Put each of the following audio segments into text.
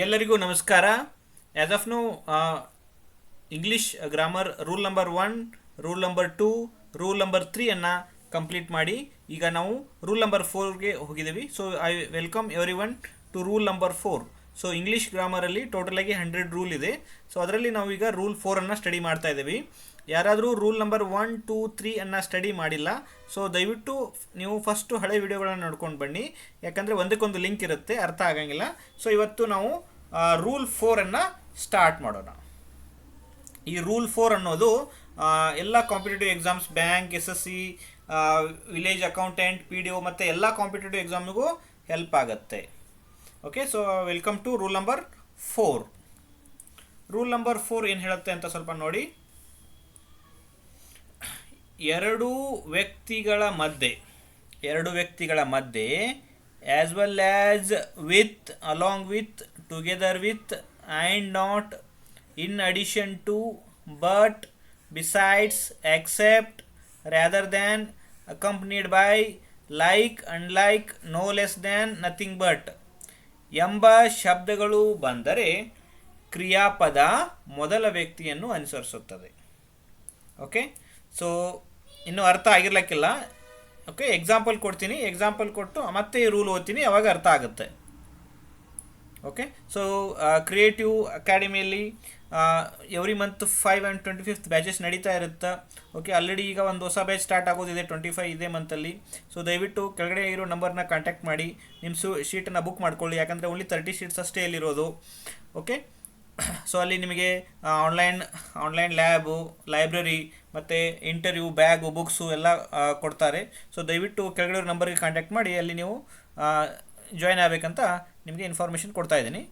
ಎಲ್ಲರಿಗೂ ನಮಸ್ಕಾರ. As of now English grammar rule number one rule number two rule number ತ್ರೀಯನ್ನು complete ಮಾಡಿ ಈಗ ನಾವು ರೂಲ್ ನಂಬರ್ ಫೋರ್ಗೆ ಹೋಗಿದ್ದೀವಿ. So I welcome everyone to rule number four so English ಗ್ರಾಮರಲ್ಲಿ ಟೋಟಲಾಗಿ hundred rule ಇದೆ. So ಅದರಲ್ಲಿ ನಾವು ಈಗ ರೂಲ್ ಫೋರನ್ನು ಸ್ಟಡಿ ಮಾಡ್ತಾ ಇದ್ದೀವಿ. ಯಾರಾದರೂ rule number one two three ಅನ್ನು ಸ್ಟಡಿ ಮಾಡಿಲ್ಲ ಸೊ ದಯವಿಟ್ಟು ನೀವು ಫಸ್ಟು ಹಳೆ ವಿಡಿಯೋಗಳನ್ನು ನೋಡ್ಕೊಂಡು ಬನ್ನಿ. ಯಾಕಂದರೆ ಒಂದಕ್ಕೊಂದು ಲಿಂಕ್ ಇರುತ್ತೆ, ಅರ್ಥ ಆಗಂಗಿಲ್ಲ. ಸೊ ಇವತ್ತು ನಾವು ರೂಲ್ ಫೋರನ್ನು ಸ್ಟಾರ್ಟ್ ಮಾಡೋಣ. ಈ ರೂಲ್ ಫೋರ್ ಅನ್ನೋದು ಎಲ್ಲ competitive exams bank S S C village accountant P D O ಮತ್ತು ಎಲ್ಲ ಕಾಂಪಿಟೇಟಿವ್ ಎಕ್ಸಾಮ್ಗೂ ಹೆಲ್ಪ್ ಆಗುತ್ತೆ. Okay so welcome to rule number four rule number four ಏನು ಹೇಳುತ್ತೆ ಅಂತ ಸ್ವಲ್ಪ ನೋಡಿ. ಎರಡು ವ್ಯಕ್ತಿಗಳ ಮಧ್ಯೆ, ಎರಡು ವ್ಯಕ್ತಿಗಳ ಮಧ್ಯೆ as well as with along with together with and not in addition to but besides except rather than accompanied by like unlike no less than nothing but ಎಂಬ ಶಬ್ದಗಳು ಬಂದರೆ ಕ್ರಿಯಾಪದ ಮೊದಲ ವ್ಯಕ್ತಿಯನ್ನು ಅನುಸರಿಸುತ್ತದೆ. ಓಕೆ ಸೊ ಇನ್ನೂ ಅರ್ಥ ಆಗಿರ್ಲಿಕ್ಕಿಲ್ಲ. ಓಕೆ ಎಕ್ಸಾಂಪಲ್ ಕೊಡ್ತೀನಿ. ಎಕ್ಸಾಂಪಲ್ ಕೊಟ್ಟು ಮತ್ತೆ ಈ ರೂಲ್ ಓದ್ತೀನಿ, ಅವಾಗ ಅರ್ಥ ಆಗುತ್ತೆ. ಓಕೆ ಸೊ ಕ್ರಿಯೇಟಿವ್ ಅಕಾಡೆಮಿಯಲ್ಲಿ every month five and twenty fifth batches ನಡೀತಾ ಇರುತ್ತೆ. ಓಕೆ ಆಲ್ರೆಡಿ ಈಗ ಒಂದು ಹೊಸ ಬ್ಯಾಚ್ ಸ್ಟಾರ್ಟ್ ಆಗೋದಿದೆ ಟ್ವೆಂಟಿ ಫೈವ್ ಇದೇ ಮಂತಲ್ಲಿ ಸೊ ದಯವಿಟ್ಟು ಕೆಳಗಡೆ ಇರೋ ನಂಬರ್ನ ಕಾಂಟ್ಯಾಕ್ಟ್ ಮಾಡಿ. ನಿಮ್ಮ ಸು ಶೀಟನ್ನು ಬುಕ್ ಮಾಡ್ಕೊಳ್ಳಿ. ಯಾಕಂದರೆ ಓನ್ಲಿ ತರ್ಟಿ ಶೀಟ್ಸ್ ಅಷ್ಟೇ ಇಲ್ಲಿರೋದು. ಓಕೆ ಸೊ ಅಲ್ಲಿ ನಿಮಗೆ ಆನ್ಲೈನ್ ಆನ್ಲೈನ್ ಲ್ಯಾಬು ಲೈಬ್ರರಿ ಮತ್ತು ಇಂಟರ್ವ್ಯೂ ಬ್ಯಾಗು ಬುಕ್ಸು ಎಲ್ಲ ಕೊಡ್ತಾರೆ. ಸೊ ದಯವಿಟ್ಟು ಕೆಳಗಡೆ ನಂಬರ್ಗೆ ಕಾಂಟ್ಯಾಕ್ಟ್ ಮಾಡಿ, ಅಲ್ಲಿ ನೀವು ಜಾಯ್ನ್ ಆಗಬೇಕಂತ ನಿಮಗೆ ಇನ್ಫಾರ್ಮೇಷನ್ ಕೊಡ್ತಾ ಇದ್ದೀನಿ.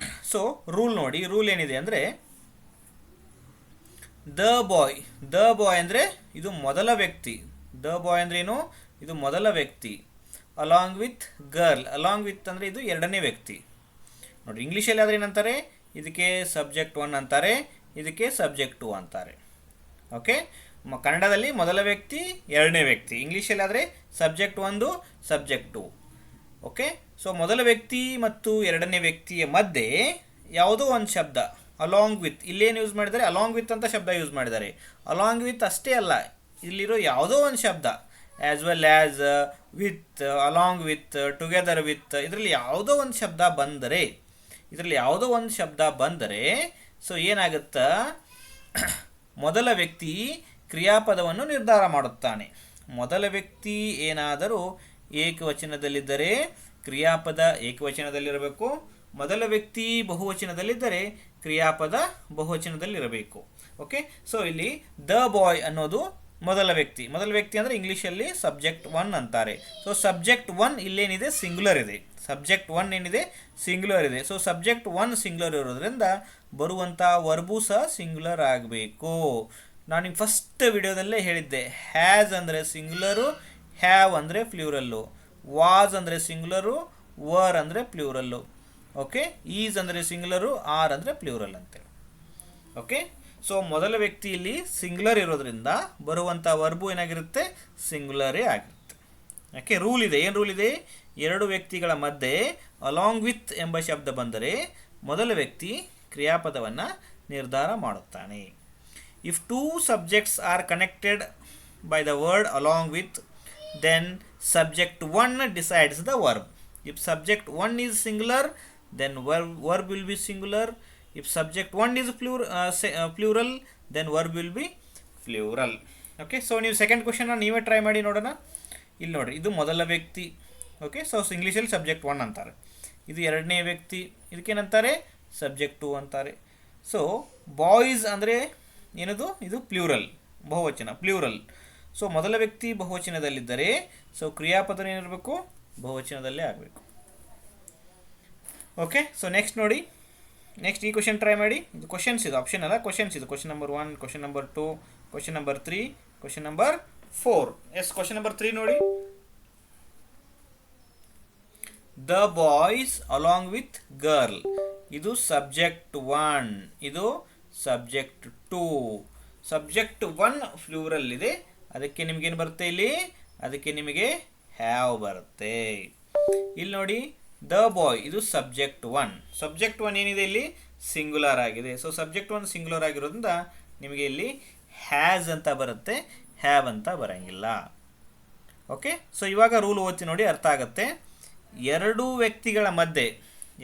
ಸೊ ರೂಲ್ ನೋಡಿ ರೂಲ್ ಏನಿದೆ ಅಂದರೆ ದ ಬಾಯ್ ದ ಬಾಯ್ ಅಂದರೆ ಇದು ಮೊದಲ ವ್ಯಕ್ತಿ. ದ ಬಾಯ್ ಏನು? ಇದು ಮೊದಲ ವ್ಯಕ್ತಿ. Along with girl along with ಅಂದರೆ ಇದು ಎರಡನೇ ವ್ಯಕ್ತಿ. ನೋಡಿ ಇಂಗ್ಲೀಷಲ್ಲಿ ಆದರೆ ಏನಂತಾರೆ? ಇದಕ್ಕೆ ಸಬ್ಜೆಕ್ಟ್ ಒನ್ ಅಂತಾರೆ, ಇದಕ್ಕೆ ಸಬ್ಜೆಕ್ಟ್ ಟು ಅಂತಾರೆ. ಓಕೆ ಕನ್ನಡದಲ್ಲಿ ಮೊದಲ ವ್ಯಕ್ತಿ, ಎರಡನೇ ವ್ಯಕ್ತಿ. ಇಂಗ್ಲೀಷಲ್ಲಿ ಆದರೆ ಸಬ್ಜೆಕ್ಟ್ ಒಂದು ಸಬ್ಜೆಕ್ಟ್ ಟು ಓಕೆ ಸೊ ಮೊದಲ ವ್ಯಕ್ತಿ ಮತ್ತು ಎರಡನೇ ವ್ಯಕ್ತಿಯ ಮಧ್ಯೆ ಯಾವುದೋ ಒಂದು ಶಬ್ದ ಅಲಾಂಗ್ ವಿತ್ ಇಲ್ಲೇನು ಯೂಸ್ ಮಾಡಿದರೆ ಅಲಾಂಗ್ ವಿತ್ ಅಂತ ಶಬ್ದ ಯೂಸ್ ಮಾಡಿದ್ದಾರೆ. ಅಲಾಂಗ್ ವಿತ್ ಅಷ್ಟೇ ಅಲ್ಲ, ಇಲ್ಲಿರೋ ಯಾವುದೋ ಒಂದು ಶಬ್ದ as well as with along with together with ಇದರಲ್ಲಿ ಯಾವುದೋ ಒಂದು ಶಬ್ದ ಬಂದರೆ ಇದರಲ್ಲಿ ಯಾವುದೋ ಒಂದು ಶಬ್ದ ಬಂದರೆ ಸೊ ಏನಾಗುತ್ತಾ? ಮೊದಲ ವ್ಯಕ್ತಿ ಕ್ರಿಯಾಪದವನ್ನು ನಿರ್ಧಾರ ಮಾಡುತ್ತಾನೆ. ಮೊದಲ ವ್ಯಕ್ತಿ ಏನಾದರೂ ಏಕವಚನದಲ್ಲಿದ್ದರೆ ಕ್ರಿಯಾಪದ ಏಕವಚನದಲ್ಲಿರಬೇಕು. ಮೊದಲ ವ್ಯಕ್ತಿ ಬಹುವಚನದಲ್ಲಿದ್ದರೆ ಕ್ರಿಯಾಪದ ಬಹುವಚನದಲ್ಲಿರಬೇಕು. ಓಕೆ ಸೊ ಇಲ್ಲಿ ದ ಬಾಯ್ ಅನ್ನೋದು ಮೊದಲ ವ್ಯಕ್ತಿ. ಮೊದಲ ವ್ಯಕ್ತಿ ಅಂದರೆ ಇಂಗ್ಲೀಷಲ್ಲಿ ಸಬ್ಜೆಕ್ಟ್ ಒನ್ ಅಂತಾರೆ. ಸೊ ಸಬ್ಜೆಕ್ಟ್ ಒನ್ ಇಲ್ಲೇನಿದೆ? ಸಿಂಗ್ಯುಲರ್ ಇದೆ. ಸಬ್ಜೆಕ್ಟ್ ಒನ್ ಏನಿದೆ? ಸಿಂಗ್ಯುಲರ್ ಇದೆ. ಸೊ ಸಬ್ಜೆಕ್ಟ್ ಒನ್ ಸಿಂಗ್ಯುಲರ್ ಇರೋದ್ರಿಂದ ಬರುವಂಥ ವರ್ಬು ಸಹ ಸಿಂಗ್ಯುಲರ್ ಆಗಬೇಕು. ನಾನು ನಿಮ್ಗೆ ಫಸ್ಟ್ ವಿಡಿಯೋದಲ್ಲೇ ಹೇಳಿದ್ದೆ. ಹ್ಯಾಸ್ ಅಂದರೆ ಸಿಂಗ್ಯುಲರು ಹ್ಯಾವ್ ಅಂದರೆ ಪ್ಲ್ಯೂರಲ್ಲು ವಾಸ್ ಅಂದರೆ ಸಿಂಗ್ಯುಲರು ವರ್ ಅಂದರೆ ಪ್ಲ್ಯೂರಲ್ಲು ಓಕೆ ಈಸ್ ಅಂದರೆ ಸಿಂಗ್ಯುಲರು ಆರ್ ಅಂದರೆ ಪ್ಲ್ಯೂರಲ್ ಅಂತೇಳಿ ಓಕೆ ಸೊ ಮೊದಲ ವ್ಯಕ್ತಿಯಲ್ಲಿ ಸಿಂಗ್ಯುಲರ್ ಇರೋದ್ರಿಂದ ಬರುವಂಥ ವರ್ಬು ಏನಾಗಿರುತ್ತೆ? ಸಿಂಗ್ಯುಲರೇ ಆಗಿರುತ್ತೆ. ಯಾಕೆ? ರೂಲ್ ಇದೆ. ಏನು ರೂಲ್ ಇದೆ? ಎರಡು ವ್ಯಕ್ತಿಗಳ ಮಧ್ಯೆ ಅಲಾಂಗ್ ವಿತ್ ಎಂಬ ಶಬ್ದ ಬಂದರೆ ಮೊದಲ ವ್ಯಕ್ತಿ ಕ್ರಿಯಾಪದವನ್ನು ನಿರ್ಧಾರ ಮಾಡುತ್ತಾನೆ. If two subjects are connected by the word along with then subject one decides the verb if subject one is singular then verb verb will be singular if subject one is plural plural then verb will be plural okay so ನೀವು second ಕ್ವಶನ್ನ ನೀವೇ try ಮಾಡಿ ನೋಡೋಣ. ಇಲ್ಲಿ ನೋಡಿರಿ, ಇದು ಮೊದಲ ವ್ಯಕ್ತಿ. ಓಕೆ ಸೊ ಇಂಗ್ಲೀಷಲ್ಲಿ ಸಬ್ಜೆಕ್ಟ್ ಒನ್ ಅಂತಾರೆ. ಇದು ಎರಡನೇ ವ್ಯಕ್ತಿ. ಇದಕ್ಕೇನಂತಾರೆ ಸಬ್ಜೆಕ್ಟ್ ಟು ಅಂತಾರೆ. ಸೊ ಬಾಯ್ಸ್ ಅಂದರೆ ಏನದು? ಇದು ಪ್ಲೂರಲ್ ಬಹುವಚನ ಪ್ಲೂರಲ್ ಸೊ ಮೊದಲ ವ್ಯಕ್ತಿ ಬಹುವಚನದಲ್ಲಿದ್ದರೆ ಸೊ ಕ್ರಿಯಾಪದ ಏನಿರಬೇಕು ಬಹುವಚನದಲ್ಲೇ ಆಗಬೇಕು. ಓಕೆ ಸೊ ನೆಕ್ಸ್ಟ್ ನೋಡಿ. ನೆಕ್ಸ್ಟ್ ಈ ಕ್ವಶನ್ ಟ್ರೈ ಮಾಡಿ. ಇದು ಕ್ವಶನ್ಸ್ ಇದು ಆಪ್ಷನ್ ಅಲ್ಲ ಕ್ವಶನ್ಸ್ ಇದು. Question number one question number two question number three question number four S question number three ನೋಡಿ. The boys along with girl ಇದು ಸಬ್ಜೆಕ್ಟ್ ಒನ್ ಇದು subject two subject one plural ಇದೆ. ಅದಕ್ಕೆ ನಿಮಗೇನು ಬರುತ್ತೆ ಇಲ್ಲಿ? ಅದಕ್ಕೆ ನಿಮಗೆ ಹ್ಯಾವ್ ಬರುತ್ತೆ. ಇಲ್ಲಿ ನೋಡಿ ದ ಬಾಯ್, ಇದು ಸಬ್ಜೆಕ್ಟ್ ಒನ್. ಸಬ್ಜೆಕ್ಟ್ ಒನ್ ಏನಿದೆ ಇಲ್ಲಿ? ಸಿಂಗುಲರ್ ಆಗಿದೆ. ಸೊ ಸಬ್ಜೆಕ್ಟ್ ಒನ್ ಸಿಂಗುಲರ್ ಆಗಿರೋದ್ರಿಂದ ನಿಮಗೆ ಇಲ್ಲಿ ಹ್ಯಾಸ್ ಅಂತ ಬರುತ್ತೆ. ಹ್ಯಾವ್ ಅಂತ ಬರಂಗಿಲ್ಲ. ಓಕೆ ಸೊ ಇವಾಗ ರೂಲ್ ಓದ್ತಿ ನೋಡಿ ಅರ್ಥ ಆಗುತ್ತೆ. ಎರಡು ವ್ಯಕ್ತಿಗಳ ಮಧ್ಯೆ,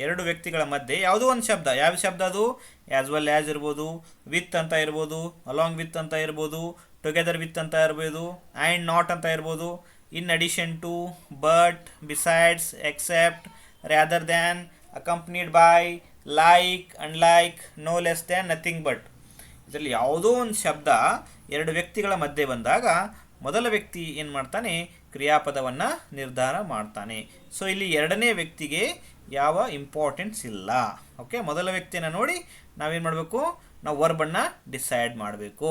ಎರಡು ವ್ಯಕ್ತಿಗಳ ಮಧ್ಯೆ ಯಾವುದೋ ಒಂದು ಶಬ್ದ. ಯಾವ ಶಬ್ದ ಅದು? ಆ್ಯಸ್ ವೆಲ್ ಆ್ಯಸ್ ಇರ್ಬೋದು ವಿತ್ ಅಂತ ಇರ್ಬೋದು ಅಲಾಂಗ್ ವಿತ್ ಅಂತ ಇರ್ಬೋದು ಟುಗೆದರ್ ವಿತ್ ಅಂತ ಇರ್ಬೋದು ಆ್ಯಂಡ್ ನಾಟ್ ಅಂತ ಇರ್ಬೋದು. In addition to but besides except rather than accompanied by like unlike no less than nothing but ಇದರಲ್ಲಿ ಯಾವುದೋ ಒಂದು ಶಬ್ದ ಎರಡು ವ್ಯಕ್ತಿಗಳ ಮಧ್ಯೆ ಬಂದಾಗ ಮೊದಲ ವ್ಯಕ್ತಿ ಏನು ಮಾಡ್ತಾನೆ? ಕ್ರಿಯಾಪದವನ್ನು ನಿರ್ಧಾರ ಮಾಡ್ತಾನೆ. ಸೊ ಇಲ್ಲಿ ಎರಡನೇ ವ್ಯಕ್ತಿಗೆ ಯಾವ ಇಂಪಾರ್ಟೆನ್ಸ್ ಇಲ್ಲ. ಓಕೆ ಮೊದಲ ವ್ಯಕ್ತಿಯನ್ನು ನೋಡಿ ನಾವೇನು ಮಾಡಬೇಕು? ನಾವು ವರ್ಬನ್ನು ಡಿಸೈಡ್ ಮಾಡಬೇಕು.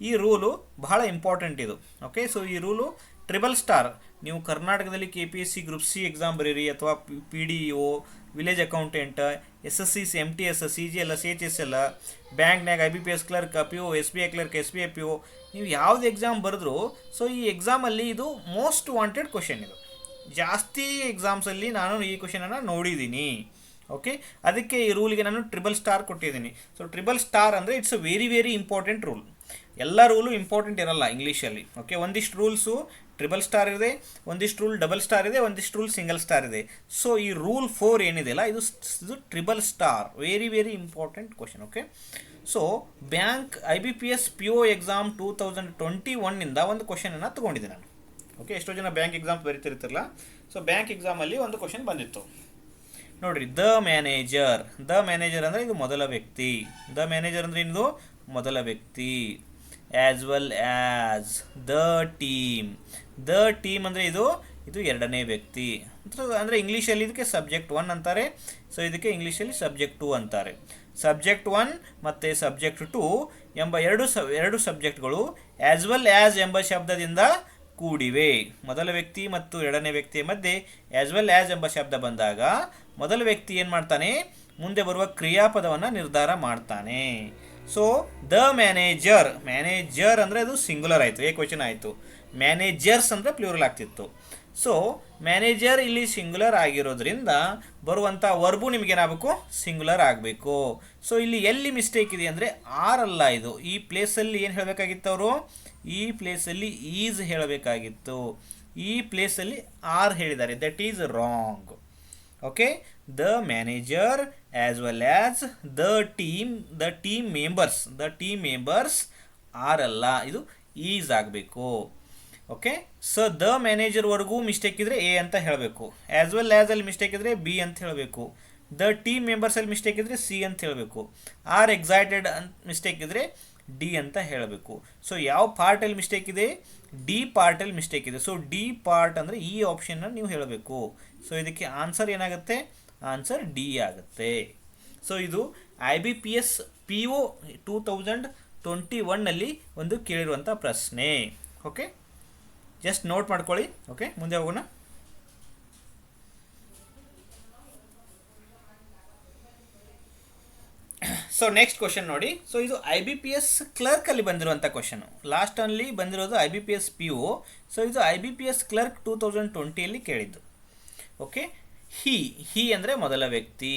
ಈ ರೂಲು ಬಹಳ ಇಂಪಾರ್ಟೆಂಟ್ ಇದು. ಓಕೆ ಸೊ ಈ ರೂಲು ಟ್ರಿಬಲ್ ಸ್ಟಾರ್ ನೀವು ಕರ್ನಾಟಕದಲ್ಲಿ K P S C group C exam ಬರೀರಿ ಅಥವಾ P D O village accountant S S C C M T S C G L C H S L ಬ್ಯಾಂಕ್ನಾಗ I B P S clerk P O S B I clerk S B I P O ನೀವು ಯಾವ್ದು exam ಬರೆದ್ರು so ಈ ಎಕ್ಸಾಮಲ್ಲಿ ಇದು most wanted question ಇದು. ಜಾಸ್ತಿ ಎಕ್ಸಾಮ್ಸಲ್ಲಿ ನಾನು ಈ ಕ್ವಶನನ್ನು ನೋಡಿದ್ದೀನಿ ಓಕೆ ಅದಕ್ಕೆ ಈ ರೂಲ್ಗೆ ನಾನು ಟ್ರಿಬಲ್ ಸ್ಟಾರ್ ಕೊಟ್ಟಿದ್ದೀನಿ. ಸೊ ಟ್ರಿಬಲ್ ಸ್ಟಾರ್ ಅಂದರೆ it's a very very important rule ಎಲ್ಲ ರೂಲು ಇಂಪಾರ್ಟೆಂಟ್ ಇರಲ್ಲ ಇಂಗ್ಲೀಷಲ್ಲಿ ಓಕೆ ಒಂದಿಷ್ಟು ರೂಲ್ಸು ಟ್ರಿಬಲ್ ಸ್ಟಾರ್ ಇದೆ, ಒಂದಿಷ್ಟು ರೂಲ್ ಡಬಲ್ ಸ್ಟಾರ್ ಇದೆ, ಒಂದಿಷ್ಟು ರೂಲ್ ಸಿಂಗಲ್ ಸ್ಟಾರ್ ಇದೆ. ಸೊ ಈ ರೂಲ್ ಫೋರ್ ಏನಿದೆಯಲ್ಲ, ಇದು ಇದು triple star very very important question okay so bank I B P S P O exam two thousand twenty ಒನ್ನಿಂದ ಒಂದು ಕ್ವಶನನ್ನು ತೊಗೊಂಡಿದ್ದೆ ನಾನು. ಓಕೆ ಎಷ್ಟೋ ಜನ ಬ್ಯಾಂಕ್ ಎಕ್ಸಾಮ್ ಬರೀತಿರ್ತಿರಲ್ಲ? ಸೊ ಬ್ಯಾಂಕ್ ಎಕ್ಸಾಮಲ್ಲಿ ಒಂದು ಕ್ವಶನ್ ಬಂದಿತ್ತು. ನೋಡಿರಿ ದ ಮ್ಯಾನೇಜರ್ ದ ಮ್ಯಾನೇಜರ್ ಅಂದರೆ ಇದು ಮೊದಲ ವ್ಯಕ್ತಿ. ದ ಮ್ಯಾನೇಜರ್ ಅಂದರೆ ಇದು ಮೊದಲ ವ್ಯಕ್ತಿ. As well as the team the team ಅಂದರೆ ಇದು ಇದು ಎರಡನೇ ವ್ಯಕ್ತಿ. ಅಂದರೆ ಇಂಗ್ಲೀಷಲ್ಲಿ ಇದಕ್ಕೆ ಸಬ್ಜೆಕ್ಟ್ ಒನ್ ಅಂತಾರೆ. ಸೊ ಇದಕ್ಕೆ ಇಂಗ್ಲೀಷಲ್ಲಿ ಸಬ್ಜೆಕ್ಟ್ ಟು ಅಂತಾರೆ. ಸಬ್ಜೆಕ್ಟ್ ಒನ್ ಮತ್ತು ಸಬ್ಜೆಕ್ಟ್ ಟು ಎಂಬ ಎರಡು ಸ, ಎರಡು ಸಬ್ಜೆಕ್ಟ್ಗಳು ಆ್ಯಸ್ ವೆಲ್ ಆ್ಯಸ್ ಎಂಬ ಶಬ್ದದಿಂದ ಕೂಡಿವೆ. ಮೊದಲ ವ್ಯಕ್ತಿ ಮತ್ತು ಎರಡನೇ ವ್ಯಕ್ತಿಯ ಮಧ್ಯೆ ಆ್ಯಸ್ ವೆಲ್ ಆ್ಯಸ್ ಎಂಬ ಶಬ್ದ ಬಂದಾಗ ಮೊದಲ ವ್ಯಕ್ತಿ ಏನು ಮಾಡ್ತಾನೆ? ಮುಂದೆ ಬರುವ ಕ್ರಿಯಾಪದವನ್ನು ನಿರ್ಧಾರ ಮಾಡ್ತಾನೆ. ಸೊ ದ ಮ್ಯಾನೇಜರ್ ಮ್ಯಾನೇಜರ್ ಅಂದರೆ ಅದು ಸಿಂಗುಲರ್ ಆಯಿತು ಏಕವಚನ ಆಯಿತು. ಮ್ಯಾನೇಜರ್ಸ್ ಅಂದರೆ ಪ್ಲೂರಲ್ ಆಗ್ತಿತ್ತು. ಸೊ ಮ್ಯಾನೇಜರ್ ಇಲ್ಲಿ ಸಿಂಗುಲರ್ ಆಗಿರೋದ್ರಿಂದ ಬರುವಂಥ ವರ್ಬು ನಿಮಗೇನಾಗಬೇಕು? ಸಿಂಗುಲರ್ ಆಗಬೇಕು. ಸೊ ಇಲ್ಲಿ ಎಲ್ಲಿ ಮಿಸ್ಟೇಕ್ ಇದೆ ಅಂದರೆ ಆರ್ ಅಲ್ಲ ಇದು. ಈ ಪ್ಲೇಸಲ್ಲಿ ಏನು ಹೇಳಬೇಕಾಗಿತ್ತು ಅವರು? ಈ ಪ್ಲೇಸಲ್ಲಿ ಈಸ್ ಹೇಳಬೇಕಾಗಿತ್ತು. ಈ ಪ್ಲೇಸಲ್ಲಿ ಆರ್ ಹೇಳಿದ್ದಾರೆ. That is wrong okay the manager as well as the team the team members the team members are ಅಲ್ಲ ಇದು ಈಸ್ ಆಗಬೇಕು. ಓಕೆ ಸೊ ದ ಮ್ಯಾನೇಜರ್ವರೆಗೂ ಮಿಸ್ಟೇಕ್ ಇದ್ದರೆ ಎ ಅಂತ ಹೇಳಬೇಕು. ಆ್ಯಸ್ ವೆಲ್ ಆ್ಯಸ್ ಅಲ್ಲಿ ಮಿಸ್ಟೇಕ್ ಇದ್ದರೆ ಬಿ ಅಂತ ಹೇಳಬೇಕು. ದ ಟೀಮ್ ಮೆಂಬರ್ಸಲ್ಲಿ ಮಿಸ್ಟೇಕ್ ಇದ್ದರೆ ಸಿ ಅಂತ ಹೇಳಬೇಕು. ಆರ್ ಎಕ್ಸೈಟೆಡ್ ಅಂತ ಮಿಸ್ಟೇಕ್ ಇದ್ದರೆ ಡಿ ಅಂತ ಹೇಳಬೇಕು. ಸೊ ಯಾವ ಪಾರ್ಟಲ್ಲಿ ಮಿಸ್ಟೇಕ್ ಇದೆ? ಡಿ ಪಾರ್ಟಲ್ಲಿ ಮಿಸ್ಟೇಕ್ ಇದೆ. ಸೊ ಡಿ ಪಾರ್ಟ್ ಅಂದರೆ ಈ ಆಪ್ಷನ್ನ ನೀವು ಹೇಳಬೇಕು. ಸೊ ಇದಕ್ಕೆ ಆನ್ಸರ್ ಏನಾಗುತ್ತೆ? ಆನ್ಸರ್ ಡಿ ಆಗುತ್ತೆ. ಸೊ ಇದು I B P S P O two thousand twenty ಒನ್ನಲ್ಲಿ ಒಂದು ಕೇಳಿರುವಂಥ ಪ್ರಶ್ನೆ. ಓಕೆ ಜಸ್ಟ್ ನೋಟ್ ಮಾಡ್ಕೊಳ್ಳಿ. ಓಕೆ ಮುಂದೆ ಹೋಗೋಣ. ಸೊ ನೆಕ್ಸ್ಟ್ ಕ್ವಶನ್ ನೋಡಿ. ಸೊ ಇದು ಐ ಬಿ ಪಿ ಎಸ್ ಕ್ಲರ್ಕಲ್ಲಿ ಬಂದಿರುವಂಥ ಕ್ವಶನು ಲಾಸ್ಟ್ ಅಲ್ಲಿ ಬಂದಿರೋದು I B P S P O so ಇದು I B P S clerk two thousand ಟ್ವೆಂಟಿಯಲ್ಲಿ ಕೇಳಿದ್ದು. ಓಕೆ ಹಿ ಹೀ ಅಂದರೆ ಮೊದಲ ವ್ಯಕ್ತಿ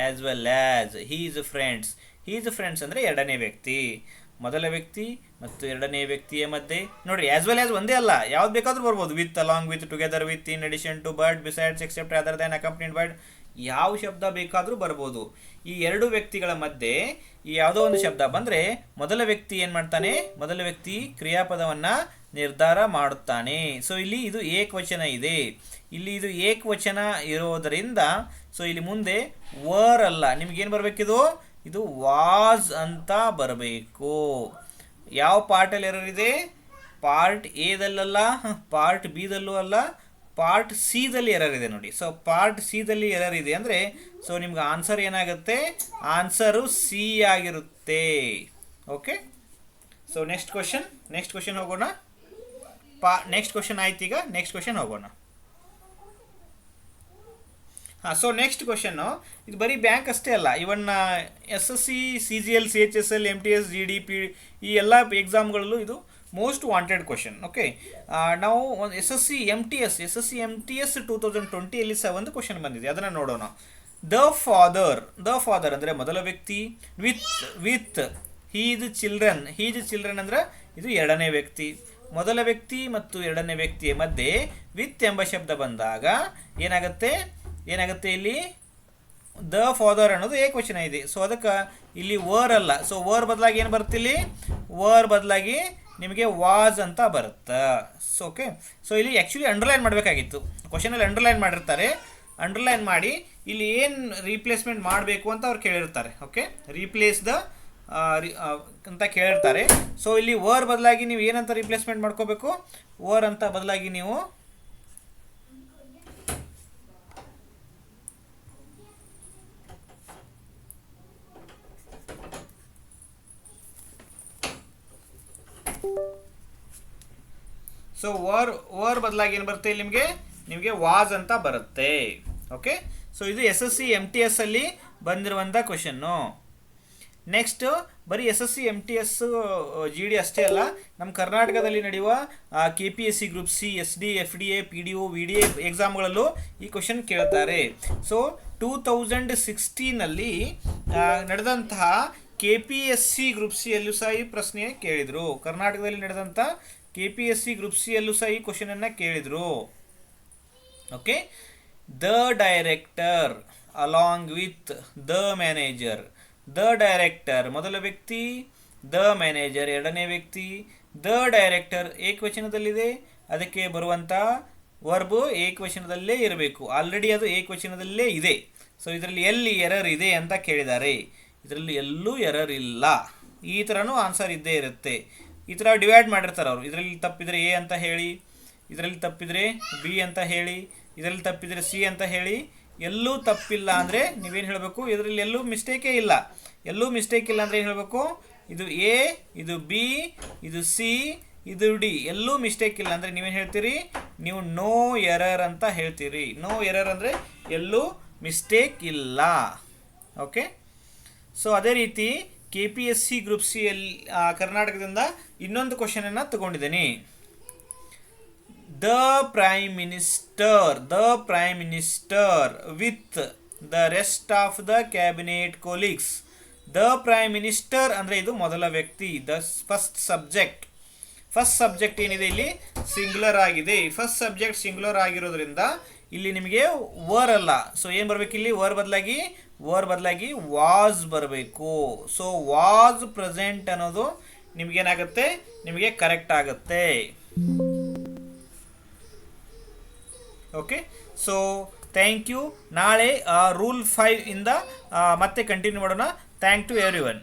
as well as his friends his friends ಅಂದರೆ ಎರಡನೇ ವ್ಯಕ್ತಿ. ಮೊದಲ ವ್ಯಕ್ತಿ ಮತ್ತು ಎರಡನೇ ವ್ಯಕ್ತಿಯ ಮಧ್ಯೆ ನೋಡಿ ಆ್ಯಸ್ ವೆಲ್ ಆ್ಯಸ್ ಒಂದೇ ಅಲ್ಲ, ಯಾವ್ದು ಬೇಕಾದರೂ ಬರ್ಬೋದು. With along with together with in addition to but besides except rather than accompanied bird ಯಾವ ಶಬ್ದ ಬೇಕಾದರೂ ಬರ್ಬೋದು. ಈ ಎರಡು ವ್ಯಕ್ತಿಗಳ ಮಧ್ಯೆ ಈ ಯಾವುದೋ ಒಂದು ಶಬ್ದ ಬಂದರೆ, ಮೊದಲ ವ್ಯಕ್ತಿ ಏನು ಮಾಡ್ತಾನೆ? ಮೊದಲ ವ್ಯಕ್ತಿ ಕ್ರಿಯಾಪದವನ್ನು ನಿರ್ಧಾರ ಮಾಡುತ್ತಾನೆ. ಸೊ ಇಲ್ಲಿ ಇದು ಏಕವಚನ ಇದೆ. ಇಲ್ಲಿ ಇದು ಏಕವಚನ ಇರೋದರಿಂದ ಸೊ ಇಲ್ಲಿ ಮುಂದೆ ವರ್ ಅಲ್ಲ. ನಿಮ್ಗೇನು ಬರಬೇಕಿದು? ಇದು ವಾಸ್ ಅಂತ ಬರಬೇಕು. ಯಾವ ಪಾರ್ಟಲ್ಲಿ ಎರರ್ ಇದೆ? ಪಾರ್ಟ್ ಎದಲ್ಲಲ್ಲ ಪಾರ್ಟ್ ಬಿದಲ್ಲೂ ಅಲ್ಲ ಪಾರ್ಟ್ ಸಿದಲ್ಲಿ ಎರರ್ ಇದೆ ನೋಡಿ. ಸೊ ಪಾರ್ಟ್ ಸಿದಲ್ಲಿ ಎರರ್ ಇದೆ ಅಂದರೆ ಸೊ ನಿಮ್ಗೆ ಆನ್ಸರ್ ಏನಾಗುತ್ತೆ? ಆನ್ಸರು ಸಿ ಆಗಿರುತ್ತೆ. Okay so next question next question ಹೋಗೋಣ. ಪಾ ನೆಕ್ಸ್ಟ್ ಕ್ವಶನ್ ಆಯ್ತು ಈಗ ನೆಕ್ಸ್ಟ್ ಕ್ವಶನ್ ಹೋಗೋಣ. ಹಾಂ ಸೊ ನೆಕ್ಸ್ಟ್ ಕ್ವಶನ್ನು ಇದು ಬರೀ ಬ್ಯಾಂಕ್ ಅಷ್ಟೇ ಅಲ್ಲ even S S C C G L C H S L M T S G D P ಈ ಎಲ್ಲ ಎಕ್ಸಾಮ್ಗಳಲ್ಲೂ ಇದು ಮೋಸ್ಟ್ ವಾಂಟೆಡ್ ಕ್ವಶನ್ ಓಕೆ ನಾವು ಒಂದು S S C M T S S S C M T S two thousand ಟ್ವೆಂಟಿಯಲ್ಲಿ ಸಹ ಒಂದು question ಬಂದಿದೆ, ಅದನ್ನು ನೋಡೋಣ. ದ ಫಾದರ್ ದ ಫಾದರ್ ಅಂದರೆ ಮೊದಲ ವ್ಯಕ್ತಿ with with his children his children ಅಂದ್ರೆ ಇದು ಎರಡನೇ ವ್ಯಕ್ತಿ. ಮೊದಲ ವ್ಯಕ್ತಿ ಮತ್ತು ಎರಡನೇ ವ್ಯಕ್ತಿಯ ಮಧ್ಯೆ ವಿತ್ ಎಂಬ ಶಬ್ದ ಬಂದಾಗ ಏನಾಗುತ್ತೆ? ಏನಾಗುತ್ತೆ ಇಲ್ಲಿ? ದ ಫಾದರ್ ಅನ್ನೋದು ಏಕವಚನ ಇದೆ. ಸೊ ಅದಕ್ಕೆ ಇಲ್ಲಿ ವರ್ ಅಲ್ಲ. ಸೊ ವರ್ ಬದಲಾಗಿ ಏನು ಬರುತ್ತೆ ಇಲ್ಲಿ? ವರ್ ಬದಲಾಗಿ ನಿಮಗೆ ವಾಜ್ ಅಂತ ಬರುತ್ತೆ. ಸೊ ಓಕೆ ಸೊ ಇಲ್ಲಿ ಆ್ಯಕ್ಚುಲಿ ಅಂಡರ್ಲೈನ್ ಮಾಡಬೇಕಾಗಿತ್ತು. ಕ್ವಶನಲ್ಲಿ ಅಂಡರ್ಲೈನ್ ಮಾಡಿರ್ತಾರೆ. ಅಂಡರ್ಲೈನ್ ಮಾಡಿ ಇಲ್ಲಿ ಏನು ರೀಪ್ಲೇಸ್ಮೆಂಟ್ ಮಾಡಬೇಕು ಅಂತ ಅವ್ರು ಕೇಳಿರ್ತಾರೆ. ಓಕೆ ರೀಪ್ಲೇಸ್ ದ ಅಂತ ಕೇಳಿರ್ತಾರೆ. ಸೊ ಇಲ್ಲಿ ವರ್ ಬದಲಾಗಿ ನೀವು ಏನಂತ ರೀಪ್ಲೇಸ್ಮೆಂಟ್ ಮಾಡ್ಕೋಬೇಕು? ವರ್ ಅಂತ ಬದಲಾಗಿ ನೀವು ಸೊ ವರ್ ವರ್ ಬದಲಾಗಿ ಏನು ಬರುತ್ತೆ ನಿಮಗೆ? ನಿಮಗೆ ವಾಸ್ ಅಂತ ಬರುತ್ತೆ. ಓಕೆ ಸೊ ಇದು S S C M T S ಅಲ್ಲಿ ಬಂದಿರುವಂಥ ಕ್ವಶನ್ನು ನೆಕ್ಸ್ಟ್ ಬರೀ S S C M T S G D ಅಷ್ಟೇ ಅಲ್ಲ ನಮ್ಮ ಕರ್ನಾಟಕದಲ್ಲಿ ನಡೆಯುವ K P S C group C S D F D A P D O V D A ಎಕ್ಸಾಮ್ಗಳಲ್ಲೂ ಈ ಕ್ವಶನ್ ಕೇಳ್ತಾರೆ. ಸೊ ಟೂ ತೌಸಂಡ್ ಸಿಕ್ಸ್ಟೀನಲ್ಲಿ ನಡೆದಂತಹ K P S C group ಸಿಯಲ್ಲೂ ಸಹ ಈ ಪ್ರಶ್ನೆ ಕೇಳಿದರು. ಕರ್ನಾಟಕದಲ್ಲಿ ನಡೆದಂಥ K P S C group ಸಿಯಲ್ಲೂ ಸಹ ಈ ಕ್ವಶನನ್ನು ಕೇಳಿದರು. Okay the director along with the manager the director ಮೊದಲ ವ್ಯಕ್ತಿ ದ ಮ್ಯಾನೇಜರ್ ಎರಡನೇ ವ್ಯಕ್ತಿ ದ ಡೈರೆಕ್ಟರ್ ಏಕವಚನದಲ್ಲಿದೆ, ಅದಕ್ಕೆ ಬರುವಂಥ ವರ್ಬು ಏಕವಚನದಲ್ಲೇ ಇರಬೇಕು. ಆಲ್ರೆಡಿ ಅದು ಏಕವಚನದಲ್ಲೇ ಇದೆ. ಸೊ ಇದರಲ್ಲಿ ಎಲ್ಲಿ ಎರರ್ ಇದೆ ಅಂತ ಕೇಳಿದ್ದಾರೆ ಇದರಲ್ಲಿ ಎಲ್ಲೂ ಎರರ್ ಇಲ್ಲ. ಈ ಥರನೂ ಆನ್ಸರ್ ಇದ್ದೇ ಇರುತ್ತೆ. ಈ ಥರ ಡಿವೈಡ್ ಮಾಡಿರ್ತಾರೆ ಅವರು. ಇದರಲ್ಲಿ ತಪ್ಪಿದರೆ ಎ ಅಂತ ಹೇಳಿ, ಇದರಲ್ಲಿ ತಪ್ಪಿದರೆ ಬಿ ಅಂತ ಹೇಳಿ, ಇದರಲ್ಲಿ ತಪ್ಪಿದರೆ ಸಿ ಅಂತ ಹೇಳಿ, ಎಲ್ಲೂ ತಪ್ಪಿಲ್ಲ ಅಂದರೆ ನೀವೇನು ಹೇಳಬೇಕು? ಇದರಲ್ಲಿ ಎಲ್ಲೂ ಮಿಸ್ಟೇಕೇ ಇಲ್ಲ. ಎಲ್ಲೂ ಮಿಸ್ಟೇಕ್ ಇಲ್ಲ ಅಂದರೆ ಏನು ಹೇಳಬೇಕು? ಇದು ಎ ಇದು ಬಿ ಇದು ಸಿ ಇದು ಡಿ ಎಲ್ಲೂ ಮಿಸ್ಟೇಕ್ ಇಲ್ಲ ಅಂದರೆ ನೀವೇನು ಹೇಳ್ತೀರಿ? ನೀವು ನೋ ಎರರ್ ಅಂತ ಹೇಳ್ತೀರಿ. ನೋ ಎರರ್ ಅಂದರೆ ಎಲ್ಲೂ ಮಿಸ್ಟೇಕ್ ಇಲ್ಲ. ಓಕೆ ಸೊ ಅದೇ ರೀತಿ K P S C group ಸಿಯಲ್ಲಿ ಕರ್ನಾಟಕದಿಂದ ಇನ್ನೊಂದು ಕ್ವಶನನ್ನು ತಗೊಂಡಿದ್ದೀನಿ. The prime minister, the prime minister with the rest of the cabinet colleagues. The prime minister ಅಂದರೆ ಇದು ಮೊದಲ ವ್ಯಕ್ತಿ, the first subject. First subject ಏನಿದೆ ಇಲ್ಲಿ? ಸಿಂಗ್ಯುಲರ್ ಆಗಿದೆ. ಫಸ್ಟ್ ಸಬ್ಜೆಕ್ಟ್ ಸಿಂಗ್ಯುಲರ್ ಆಗಿರೋದ್ರಿಂದ ಇಲ್ಲಿ ನಿಮಗೆ ವರ್ ಅಲ್ಲ. ಸೊ ಏನು ಬರಬೇಕು ಇಲ್ಲಿ? ವರ್ ಬದಲಾಗಿ ವರ್ ಬದಲಾಗಿ ವಾಸ್ ಬರಬೇಕು. ಸೊ ವಾಸ್ ಪ್ರೆಸೆಂಟ್ ಅನ್ನೋದು ನಿಮಗೇನಾಗುತ್ತೆ? ನಿಮಗೆ ಕರೆಕ್ಟ್ ಆಗುತ್ತೆ. ಓಕೆ ಸೊ ಥ್ಯಾಂಕ್ ಯು ನಾಳೆ ರೂಲ್ ಫೈವ್ ಇಂದ ಮತ್ತೆ ಕಂಟಿನ್ಯೂ ಮಾಡೋಣ. Thank to every one